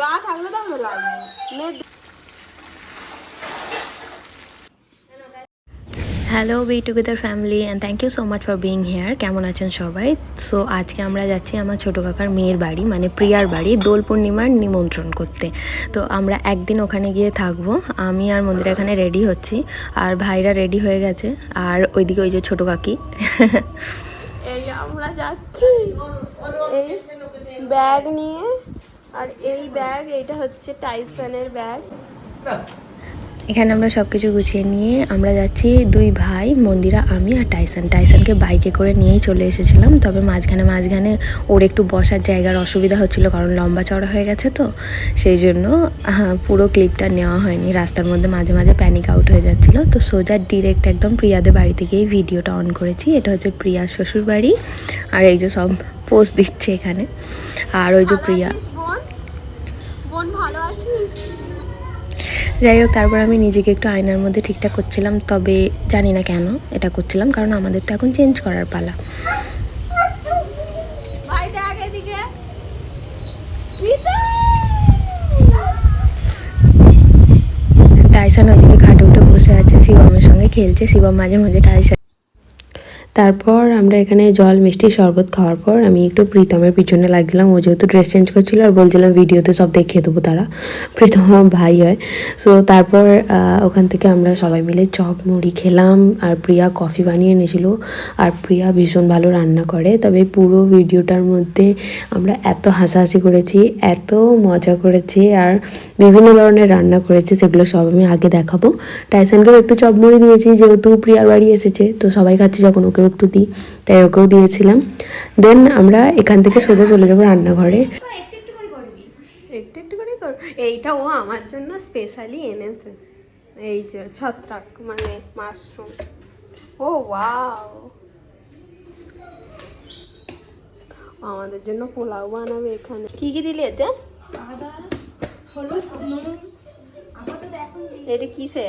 গা থাকলে তো লাগবে। Hello be together family and thank you so much for being here কেমন আছেন সবাই? সো আজকে আমরা যাচ্ছি আমার ছোটো কাকার মেয়ের বাড়ি মানে প্রিয়ার বাড়ি দোল পূর্ণিমার নিমন্ত্রণ করতে। তো আমরা একদিন ওখানে গিয়ে থাকব। আমি আর মন্দিরা এখানে রেডি হচ্ছি। আর ভাইরা রেডি হয়ে গেছে। আর ওইদিকে ওই যে ছোটো কাকি। এই আমরা যাচ্ছি। ব্যাগ নিয়ে আর এই ব্যাগ এইটা হচ্ছে টাইসনের ব্যাগ এখানে আমরা সব কিছু গুছিয়ে নিয়ে আমরা যাচ্ছি দুই ভাই মন্দিরা আমি আর টাইসান টাইসানকে বাইকে করে নিয়েই চলে এসেছিলাম তবে মাঝখানে মাঝখানে ওর একটু বসার জায়গার অসুবিধা হচ্ছিল কারণ লম্বা চড়া হয়ে গেছে তো সেই জন্য পুরো ক্লিপটা নেওয়া হয়নি। রাস্তার মধ্যে মাঝে মাঝে প্যানিক আউট হয়ে যাচ্ছিল। তো সোজা ডিরেক্ট একদম প্রিয়াদের বাড়ি থেকেই ভিডিওটা অন করেছি। এটা হচ্ছে প্রিয়ার শ্বশুর বাড়ি আর এই যে সব পোস্ট দিচ্ছে এখানে। আর ওই যে প্রিয়া যাই হোক তারপর আমি নিজেকে একটু আয়নার মধ্যে ঠিকঠাক করছিলাম তবে জানি না কেন এটা করছিলাম কারণ আমাদের তো এখন চেঞ্জ করার পালা। ডাইসান ওদিকে ঘাটে উঠে বসে আছে শিবমের সঙ্গে খেলছে শিবম মাঝে মাঝে টাইসান তারপর আমরা এখানে জল, মিষ্টি, শরবত খাওয়ার পর আমি একটু প্রীতমের পিছনে লাগলাম। ও যেহেতু ড্রেস চেঞ্জ করছিল আর বলছিলাম ভিডিওতে সব দেখিয়ে দেবো তারা। প্রীতম ভাই হয়। সো তারপর ওখান থেকে আমরা সবাই মিলে চপ, মুড়ি খেলাম আর প্রিয়া কফি বানিয়ে এনেছিল। আর প্রিয়া ভীষণ ভালো রান্না করে। তবে পুরো ভিডিওটার মধ্যে আমরা এত হাসাহাসি করেছি, এত মজা করেছি আর বিভিন্ন ধরনের রান্না করেছি, সেগুলো সব আমি আগে দেখাবো। টাইসানকেও একটু চপ, মুড়ি দিয়েছি, যেহেতু প্রিয়ার বাড়ি এসেছে। তো সবাই খাচ্ছে যখন ওকেও একটু দিই তাই ওকেও দিয়েছিলাম। দেন আমরা এখান থেকে সোজা চলে যাব রান্নাঘরে। একটু একটু করে কর। এইটা ও আমার জন্য স্পেশালি এনেছে। এই যে ছত্রাক মানে মাশরুম ও ওয়াও আমাদের জন্য পোলাও বানাবে এখানে। কি কি দিলি এতে? এটা কিসে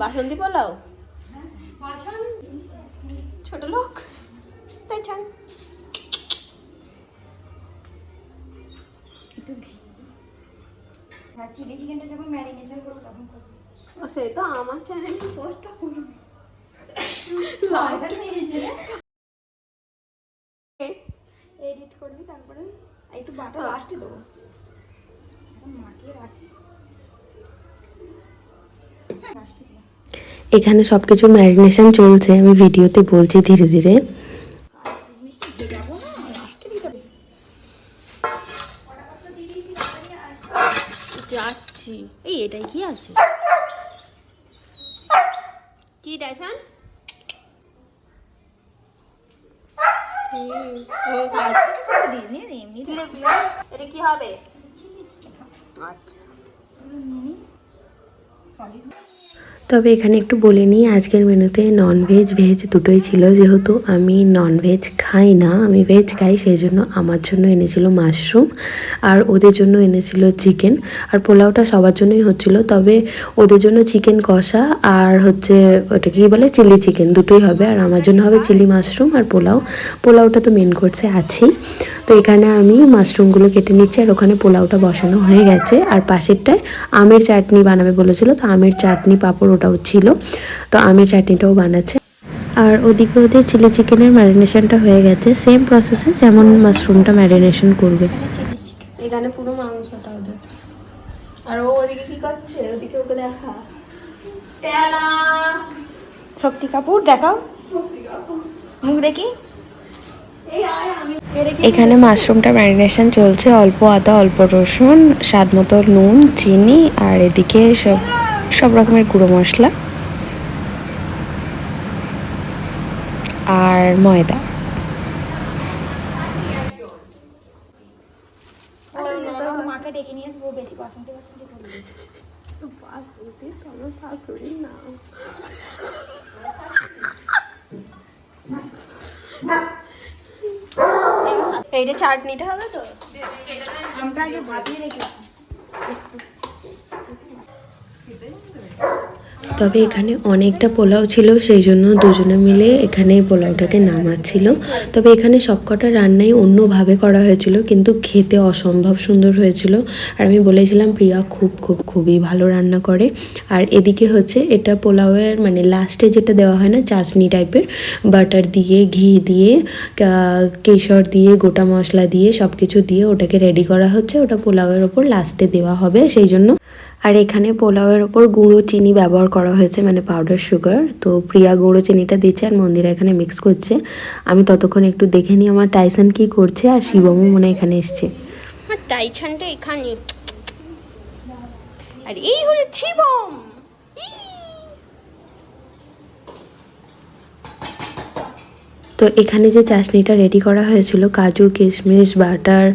বাসন্তী পোলাও? ছোট লোক। তাই ছাং চিলি চিকেনটা যখন ম্যারিনেশন করব তখন করব। সে তো আমার চ্যানেলে পোস্টটা করবে। এডিট করবি তারপরে একটু বাটা হ্যাঁ। লাস্টে দেবো। এখন মাখিয়ে রাখি লাস্টে দিলাম এখানে সব কিছুর ম্যারিনেশন চলছে আমি ভিডিওতে বলছি ধীরে ধীরে। যাচ্ছি। এই এটাই কি আছে? কি ডাইসান? এটা কি হবে? আচ্ছা। তবে এখানে একটু বলে নিই, আজকের মেনুতে নন ভেজ দুটোই ছিল। যেহেতু আমি নন ভেজ খাই না, আমি ভেজ খাই, সেই জন্য আমার জন্য এনেছিল মাশরুম আর ওদের জন্য এনেছিল চিকেন আর পোলাওটা সবার জন্যই হচ্ছিল, তবে ওদের জন্য চিকেন কষা আর হচ্ছে ওটা কি বলে চিলি চিকেন দুটোই হবে। আর আমার জন্য হবে চিলি মাশরুম আর পোলাও। পোলাওটা তো মেন কোর্সে আছেই। তো এখানে আমি মাশরুমগুলো কেটে নিচ্ছি আর ওখানে পোলাওটা বসানো হয়ে গেছে। আর পাশেরটায় আমের চাটনি বানাবে বলেছিল, তো আমের চাটনি পাঁপড় ওটাও ছিল। তো আমের চাটনিটাও বানাচ্ছে। আর ওদিকে ওদের চিলি চিকেনের ম্যারিনেশনটা হয়ে গেছে। সেম প্রসেসে যেমন মাশরুমটা ম্যারিনেশন করবে। এখানে পুরো মাংসটা ওদের। আর ও ওদিকে কি করছে? ওদিকে ওকে দেখা। টেলা শক্তি কাপুর দেখাও। মুখ দেখি। এই আয় আমি। এটা কি এখানে মাশরুমটা ম্যারিনেশন চলছে। অল্প আদা অল্প রসুন স্বাদ মতো নুন চিনি আর এদিকে সব সব রকমের গুঁড়ো মশলা আর ময়দা। আচ্ছা মাকে ডেকে নিয়ে আসব বেশি বাসন্তী বাসন্তী করবি বাসন্তী তো আমার শাশুড়ির নাম এইটা চাটনিটা হবে তো? আমটা আগে ভাপিয়ে রেখেছি তবে এখানে অনেকটা পোলাও ছিল, সেই জন্য দুজনে মিলে এখানে পোলাওটাকে নামাচ্ছিল। তবে এখানে সবকটা রান্নাই অন্যভাবে করা হয়েছিল, কিন্তু খেতে অসম্ভব সুন্দর হয়েছিল। আর আমি বলেছিলাম, প্রিয়া খুব খুব, খুবই ভালো রান্না করে। আর এদিকে হচ্ছে, এটা পোলাওয়ের মানে লাস্টে যেটা দেওয়া হয় না চাশনি টাইপের, বাটার দিয়ে, ঘি দিয়ে কেশর দিয়ে, গোটা মশলা দিয়ে সব কিছু দিয়ে ওটাকে রেডি করা হচ্ছে। ওটা পোলাওয়ের ওপর লাস্টে দেওয়া হবে, সেই জন্য আর এখানে পোলাওয়ের ওপর গুঁড়ো চিনি ব্যবহার করা হয়েছে মানে পাউডার সুগার তো প্রিয়া গুঁড়ো চিনিটা দিচ্ছে আর মন্দিরা এখানে মিক্স করছে। আমি ততক্ষণ একটু দেখে নিই আমার টাইসান কি করছে আর শিবমও মনে এখানে এসছে। টাইসানটা এখানে। আর এই হলো শিবম! তো এখানে যে চাশনিটা রেডি করা হয়েছিল, কাজু, কিশমিশ বাটার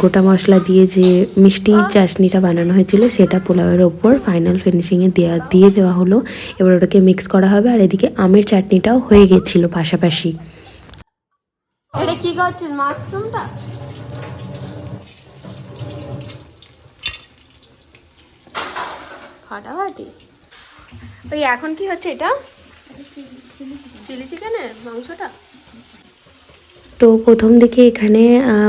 গোটা মশলা দিয়ে যে মিষ্টি চাশনিটা বানানো হয়েছিল, সেটা পোলাওয়ের ওপর ফাইনাল ফিনিশিংয়ে দেওয়া দিয়ে দেওয়া হলো। এবার ওটাকে মিক্স করা হবে আর এদিকে আমের চাটনিটাও হয়ে গেছিল পাশাপাশি। এটা কি করছিস মাশরুমটা? ফাটাফাটি। এখন কি হচ্ছে এটা? তো প্রথম দিকে এখানে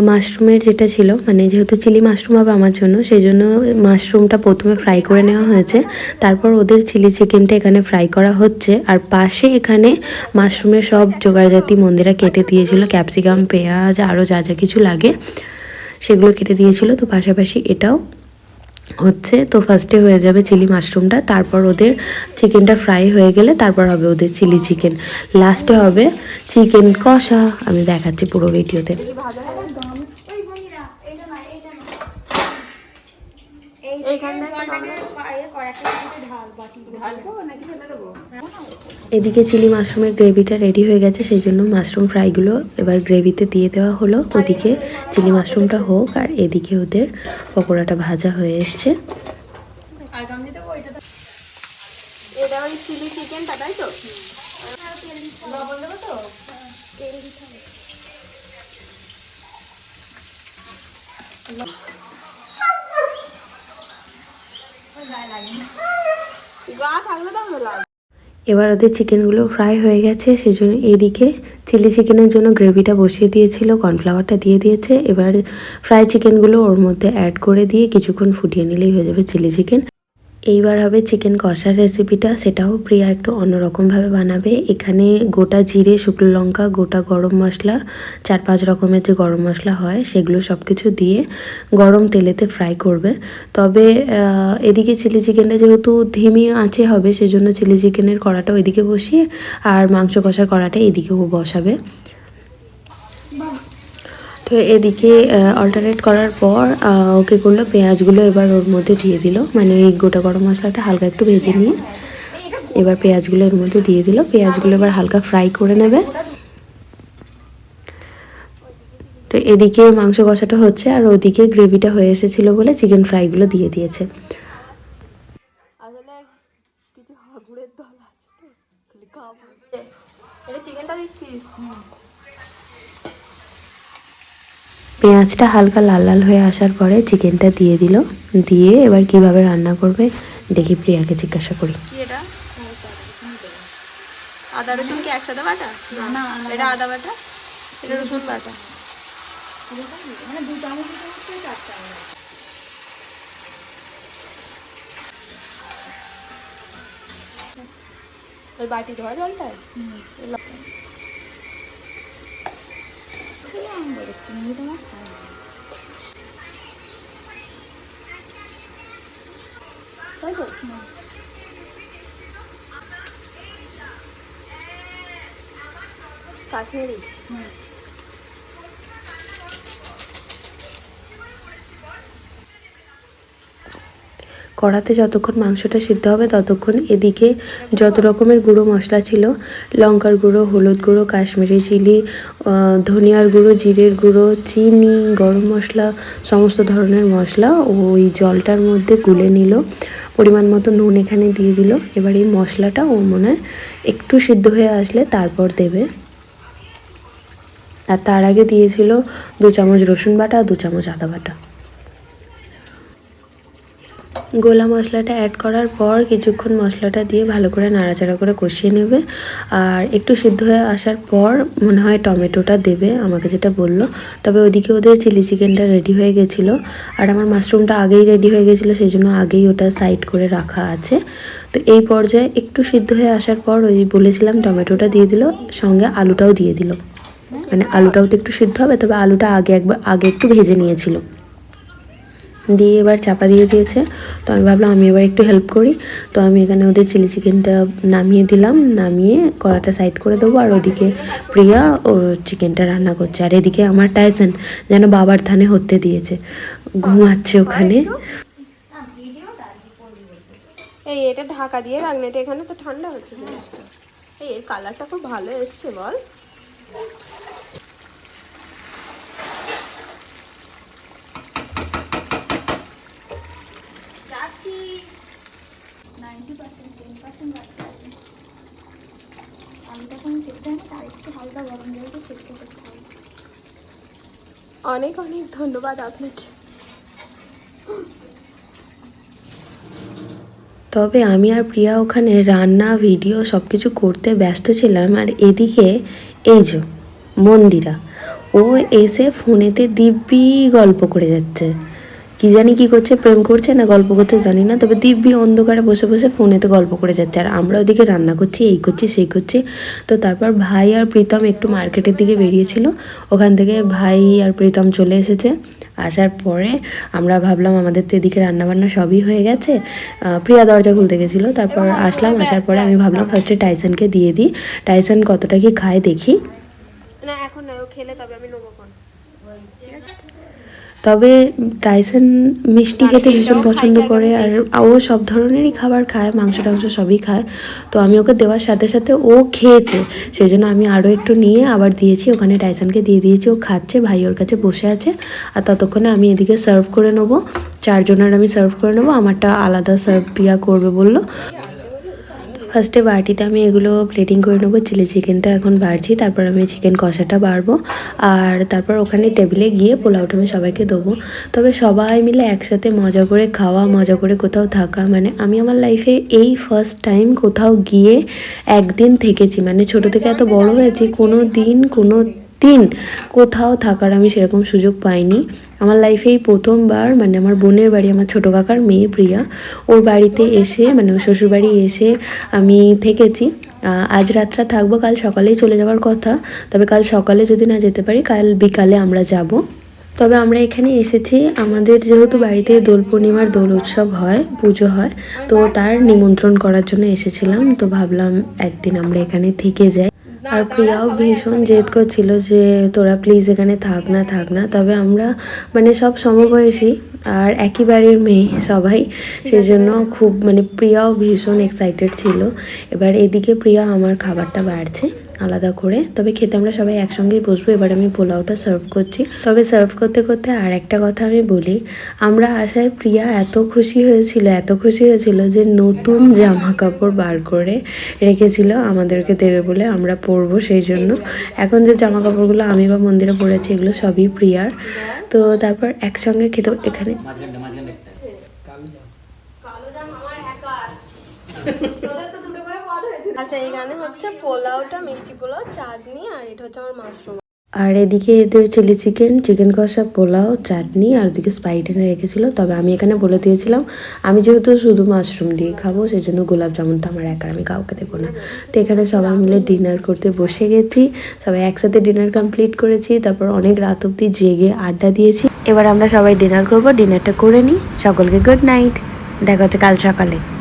মাশরুমের যেটা ছিল মানে যেহেতু চিলি মাশরুম হবে আমার জন্য, সেই জন্য মাশরুমটা প্রথমে ফ্রাই করে নেওয়া হয়েছে। তারপর ওদের চিলি চিকেনটা এখানে ফ্রাই করা হচ্ছে। আর পাশে এখানে মাশরুমের সব জোগাড়জাতি মন্দিরা কেটে দিয়েছিল। ক্যাপসিকাম, পেঁয়াজ আরও যা যা কিছু লাগে, সেগুলো কেটে দিয়েছিল। তো পাশাপাশি এটাও হচ্ছে তো ফার্স্টে হয়ে যাবে চিলি মাশরুমটা তারপর ওদের চিকেনটা ফ্রাই হয়ে গেলে তারপর হবে ওদের চিলি চিকেন লাস্টে হবে চিকেন কষা আমি দেখাচ্ছি পুরো ভিডিওতে ওই এদিকে চিলি মাশরুমের গ্রেভিটা রেডি হয়ে গেছে সেই জন্য মাশরুম ফ্রাইগুলো এবার গ্রেভিতে দিয়ে দেওয়া হলো। ওদিকে চিলি মাশরুমটা হোক আর এদিকে ওদের পকোড়াটা ভাজা হয়ে এসছে। তো? গা থাকলে তো এবার ওদের চিকেনগুলো ফ্রাই হয়ে গেছে, সেজন্য এদিকে চিলি চিকেনের জন্য গ্রেভিটা বসিয়ে দিয়েছিল, কর্নফ্লাওয়ারটা দিয়ে দিয়েছে। এবার ফ্রাই চিকেনগুলো ওর মধ্যে অ্যাড করে দিয়ে কিছুক্ষণ ফুটিয়ে নিলেই হয়ে যাবে চিলি চিকেন। এইবার হবে চিকেন কষার রেসিপিটা সেটাও প্রিয়া একটু অন্যরকমভাবে বানাবে। এখানে গোটা জিরে, শুকনো লঙ্কা, গোটা গরম মশলা, চার পাঁচ রকমের যে গরম মশলা হয়, সেগুলো সব কিছু দিয়ে গরম তেলেতে ফ্রাই করবে। তবে এদিকে চিলি চিকেনটা যেহেতু ধিমি আঁচে হবে, সেজন্য চিলি চিকেনের কড়াটা ওইদিকে বসিয়ে আর মাংস কষার কড়াটা এদিকেও বসাবে। তো এদিকে অল্টারনেট করার পর ওকে করল, পেঁয়াজগুলো এবার ওর মধ্যে দিয়ে দিল। মানে ওই গোটা গরম মশলাটা হালকা একটু ভেজে নিয়ে। এবার পেঁয়াজগুলো এর মধ্যে দিয়ে দিল। পেঁয়াজগুলো এবার হালকা ফ্রাই করে নেবে। তো এদিকে মাংস কষাটা হচ্ছে, আর ওদিকে গ্রেভিটা হয়ে এসেছিল বলে চিকেন ফ্রাইগুলো দিয়ে দিয়েছে। এটা চিকেনটা দিচ্ছিস? পেঁয়াজটা হালকা লাল লাল হয়ে আসার পরে চিকেনটা দিয়ে দিল। দিয়ে এবার কীভাবে রান্না করবে দেখি প্রিয়াকে জিজ্ঞাসা করি। আদা রসুন কি একসাথে বাটা? না। এটা আদা বাটা? এটা রসুন বাটা। মানে ওই বাটি ধোয়া জলটা আমি বলেছি আমি তোমার খাই তাই তো কাশ্মীরি কড়াতে যতক্ষণ মাংসটা সিদ্ধ হবে ততক্ষণ এদিকে যত রকমের গুঁড়ো মশলা ছিল, লঙ্কার গুঁড়ো, হলুদ গুঁড়ো, কাশ্মীরি চিলি ধনিয়ার গুঁড়ো, জিরের গুঁড়ো, চিনি, গরম মশলা, সমস্ত ধরনের মশলা ওই জলটার মধ্যে গুলে নিল। পরিমাণ মতো নুন এখানে দিয়ে দিল। এবার এই মশলাটা ও মনে হয় একটু সিদ্ধ হয়ে আসলে তারপর দেবে। আর তার আগে দিয়েছিল দু চামচ রসুন বাটা, দু চামচ আদা বাটা। গোলা মশলাটা অ্যাড করার পর কিছুক্ষণ মশলাটা দিয়ে ভালো করে নাড়াচাড়া করে কষিয়ে নেবে। আর একটু সিদ্ধ হয়ে আসার পর মনে হয় টমেটোটা দেবে, আমাকে যেটা বলল। তবে ওদিকে ওদের চিলি চিকেনটা রেডি হয়ে গেছিল। আর আমার মাশরুমটা আগেই রেডি হয়ে গেছিল, সেই জন্য আগেই ওটা সাইড করে রাখা আছে। তো এই পর্যায়ে একটু সিদ্ধ হয়ে আসার পর ওই বলেছিলাম টমেটোটা দিয়ে দিল, সঙ্গে আলুটাও দিয়ে দিল। মানে আলুটাও তো একটু সিদ্ধ হবে, তবে আলুটা আগে একবার, আগে একটু ভেজে নিয়েছিল। দিয়ে এবার চাপা দিয়ে দিয়েছে। তো আমি ভাবলাম আমি এবার একটু হেল্প করি। তো আমি এখানে ওদের চিলি চিকেনটা নামিয়ে দিলাম। নামিয়ে কড়াটা সাইড করে দেবো। আর ওদিকে প্রিয়া ওর চিকেনটা রান্না করছে। আর এদিকে আমার টাইসন যেন বাবার থানে হতে দিয়েছে। ঘুমাচ্ছে ওখানে। এই এটা ঢাকা দিয়ে রাখ না এটা এখানে তো ঠান্ডা হচ্ছে এই এর কালারটা খুব ভালো এসছে বল যাচ্ছি নাইনটি পার্সেন্ট টেন পার্সেন্ট বাকি আছে আমি তখন সেদ্ধ হয় না তার একটু হালকা গরম জলটা সেদ্ধ করতে হবে অনেক অনেক ধন্যবাদ আপনাকে। তবে আমি আর প্রিয়া ওখানে রান্না, ভিডিও সব কিছু করতে ব্যস্ত ছিলাম আর এদিকে এই যে মন্দিরা, ও এসে ফোনেতে দিব্যি গল্প করে যাচ্ছে। কি জানি কি করছে প্রেম করছে না গল্প করছে জানি না তবে দিব্যি অন্ধকারে বসে বসে ফোনেতে গল্প করে যাচ্ছে। আর আমরা ওদিকে রান্না করছি এই করছি সেই করছি। তো তারপর ভাই আর প্রীতম একটু মার্কেটের দিকে বেরিয়েছিল। ওখান থেকে ভাই আর প্রীতম চলে এসেছে। আসার পরে আমরা ভাবলাম আমাদের তো এদিকে রান্নাবান্না সবই হয়ে গেছে। প্রিয়া দরজা খুলতে গেছিল। তারপর আসলাম আসার পরে আমি ভাবলাম ফার্স্টে টাইসনকে দিয়ে দিই। টাইসন কতটা কি খায় দেখি। না এখন খেলে তবে আমি নেব। তবে টাইসন মিষ্টি খেতে ভীষণ পছন্দ করে আর ও সব ধরনেরই খাবার খায় মাংস টাংস সবই খায়। তো আমি ওকে দেওয়ার সাথে সাথে ও খেয়েছে সেই জন্য আমি আরও একটু নিয়ে আবার দিয়েছি ওখানে টাইসনকে দিয়ে দিয়েছি ও খাচ্ছে ভাই ওর কাছে বসে আছে। আর ততক্ষণে আমি এদিকে সার্ভ করে নেব চারজনের আমি সার্ভ করে নেব আমারটা আলাদা সার্ভ পিয়া করবে বলল। ফার্স্টে বাটিতে আমি এগুলো প্লেটিং করে নেব চিলি চিকেনটা এখন বাড়ছি, তারপর আমি চিকেন কষাটা বাড়বো, আর তারপর ওখানে টেবিলে গিয়ে পোলাওটা আমি সবাইকে দেবো। তবে সবাই মিলে একসাথে মজা করে খাওয়া, মজা করে কোথাও থাকা মানে আমি আমার লাইফে এই ফার্স্ট টাইম কোথাও গিয়ে একদিন থেকেছি। মানে ছোট থেকে এত বড় হয়েছি, কোনো দিন, কোনো দিন কোথাও থাকার আমি সেরকম সুযোগ পাইনি। আমার লাইফেই প্রথমবার মানে আমার বোনের বাড়ি, আমার ছোটো কাকার মেয়ে প্রিয়া, ওর বাড়িতে এসে মানে ওর শ্বশুরবাড়ি এসে আমি থেকেছি। আজ রাতটা থাকব, কাল সকালেই চলে যাওয়ার কথা। তবে কাল সকালে যদি না যেতে পারি, কাল বিকালে আমরা যাব। তবে আমরা এখানে এসেছি, আমাদের যেহেতু বাড়িতে দোল পূর্ণিমার দোল উৎসব হয়, পুজো হয়, তো তার নিমন্ত্রণ করার জন্য এসেছিলাম। তো ভাবলাম একদিন আমরা এখানে থেকে যাই। আর প্রিয়াও ভীষণ জেদ করছিল যে তোরা প্লিজ এখানে থাক না থাক না। তবে আমরা মানে সব সমবয়সী আর একই বাড়ির মেয়ে সবাই সেজন্য খুব মানে প্রিয়াও ভীষণ এক্সাইটেড ছিল। এবার এদিকে প্রিয়া আমার খাবারটা বাড়ছে। আলাদা করে। তবে খেতে আমরা সবাই একসঙ্গেই বসবো। এবার আমি পোলাওটা সার্ভ করছি। তবে সার্ভ করতে করতে আর একটা কথা আমি বলি আমরা আসায় প্রিয়া এত খুশি হয়েছিল এত খুশি হয়েছিল যে নতুন জামা কাপড় বার করে রেখেছিল আমাদেরকে দেবে বলে আমরা পরবো সেই জন্য। এখন যে জামা কাপড়গুলো আমি বা মন্দিরে পরেছি এগুলো সবই প্রিয়ার। তো তারপর একসঙ্গে খেতে এখানে আচ্ছা এখানে হচ্ছে পোলাওটা, মিষ্টি পোলাও, চাটনি, আর এটা হচ্ছে আমার মাশরুম। আর এদিকে এদের চিলি চিকেন চিকেন কষা পোলাও, চাটনি, আর ওদিকে স্পাইট এনে রেখেছিল। তবে আমি এখানে বলে দিয়েছিলাম, আমি যেহেতু শুধু মাশরুম দিয়ে খাব সেই জন্য গোলাপ জামুনটা আমার একার, আমি কাউকে দেবো না। তো এখানে সবাই মিলে ডিনার করতে বসে গেছি। সবাই একসাথে ডিনার কমপ্লিট করেছি, তারপর অনেক রাত অব্দি জেগে আড্ডা দিয়েছি। এবার আমরা সবাই ডিনার করব, ডিনারটা করে নিই। সকলকে গুড নাইট। দেখা হচ্ছে কাল সকালে।